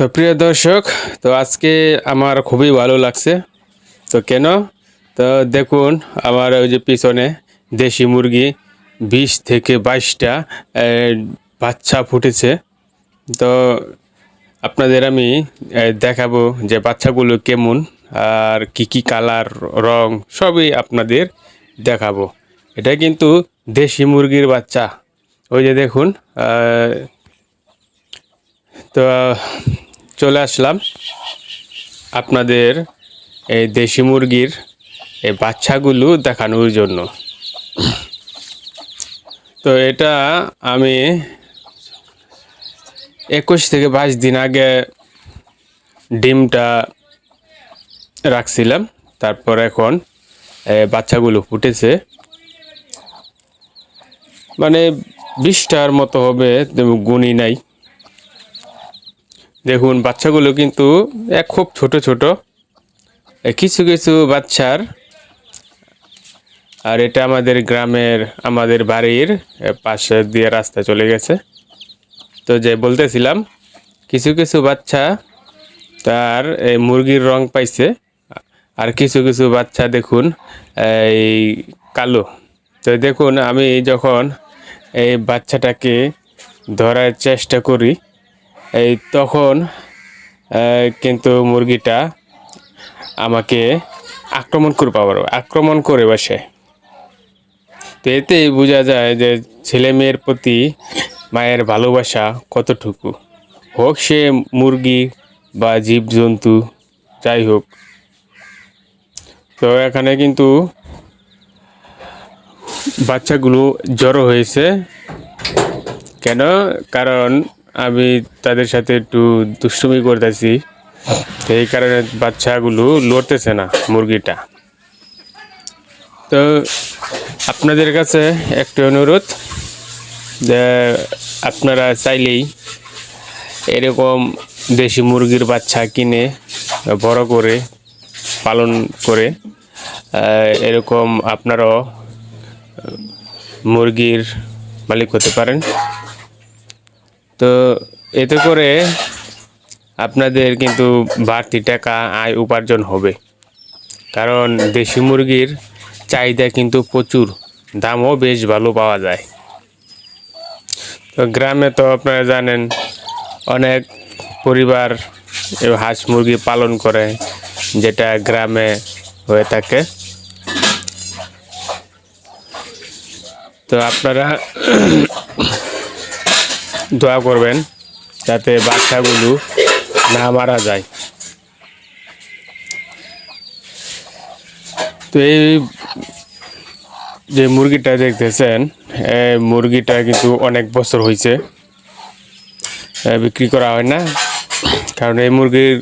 তো প্রিয় দর্শক, তো আজকে আমার খুবই ভালো লাগছে। তো কেন? তো দেখুন, আমার ওই যে পিছনে দেশি মুরগি বিশ থেকে বাইশটা বাচ্চা ফুটেছে। তো আপনাদের আমি দেখাবো যে বাচ্চাগুলো কেমন, আর কি কি কালার, রং, সবই আপনাদের দেখাবো। এটা কিন্তু দেশি মুরগির বাচ্চা। ওই যে দেখুন তো চলে আসলাম। আপনাদের এই দেশি মুরগির এই বাচ্চাগুলো দেখানোর জন্য। তো এটা আমি একুশ থেকে বাইশ দিন আগে ডিমটা রাখছিলাম। তারপর এখন বাচ্চাগুলো ফুটেছে। মানে বিশটার মতো হবে গুণই নাই। দেখুন, বাচ্চাগুলো কিন্তু এক খুব ছোট ছোট। কিছু কিছু বাচ্চার, আর এটা আমাদের গ্রামের, আমাদের বাড়ির পাশে দিয়ে রাস্তা চলে গেছে। তো যে বলতেছিলাম, কিছু কিছু বাচ্চা তার এই মুরগির রং পাইছে, আর কিছু কিছু বাচ্চা দেখুন, এই কালো। তো দেখুন, আমি যখন এই বাচ্চাটাকে ধরার চেষ্টা করি এই তখন কিন্তু মুরগিটা আমাকে আক্রমণ করে পাবার আক্রমণ করে বসে। তো এতেই বোঝা যায় যে ছেলে মেয়ের প্রতি মায়ের ভালোবাসা কতটুকু। হোক সে মুরগি বা জীবজন্তু, যাই হোক। তো এখানে কিন্তু বাচ্চাগুলো জড়ো হয়েছে। কেন? কারণ আমি তাদের সাথে একটু দুষ্টুমি করতেছি। এই কারণে বাচ্চাগুলো লড়তেছে না মুরগিটা। তো আপনাদের কাছে একটা অনুরোধ যে আপনারা চাইলেই এরকম দেশি মুরগির বাচ্চা কিনে, বড় করে, পালন করে এরকম আপনারাও মুরগির মালিক হতে পারেন। তো এতে করে আপনাদের কিন্তু বাড়তি টাকা আয় উপার্জন হবে। কারণ দেশি মুরগির চাহিদা কিন্তু প্রচুর, দামও বেশ ভালো পাওয়া যায়। তো গ্রামে তো আপনারা জানেন, অনেক পরিবার হাঁস মুরগি পালন করে, যেটা গ্রামে হয়ে থাকে। তো আপনারা দোয়া করবেন যাতে বাচ্চাগুলো না মারা যায়। তো এই যে মুরগিটা দেখতেছেন, এই মুরগিটা কিন্তু অনেক বছর হয়েছে। বিক্রি করা হয় না, কারণ এই মুরগির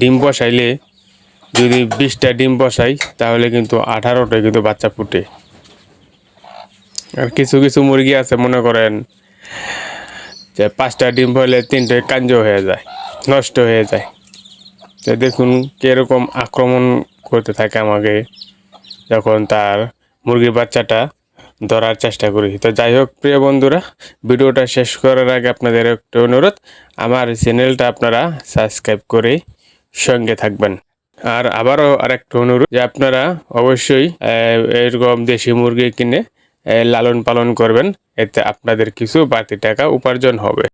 ডিম বসাইলে যদি বিশটা ডিম বসাই, তাহলে কিন্তু আঠারোটা কিন্তু বাচ্চা ফুটে। আর কিছু কিছু মুরগি আছে, মনে করেন যে পাঁচটা ডিম হলে তিনটে কাঞ্জ হয়ে যায়, নষ্ট হয়ে যায়। তো দেখুন কীরকম আক্রমণ করতে থাকে আমাকে যখন তার মুরগির বাচ্চাটা ধরার চেষ্টা করি। তো যাই হোক, প্রিয় বন্ধুরা, ভিডিওটা শেষ করার আগে আপনাদের একটা অনুরোধ, আমার চ্যানেলটা আপনারা সাবস্ক্রাইব করে সঙ্গে থাকবেন। আর আবারও আরেকটা অনুরোধ যে আপনারা অবশ্যই এরকম দেশি মুরগি কিনে লালন পালন করবেন এতে আপনাদের কিছু বাড়তি টাকা উপার্জন হবে।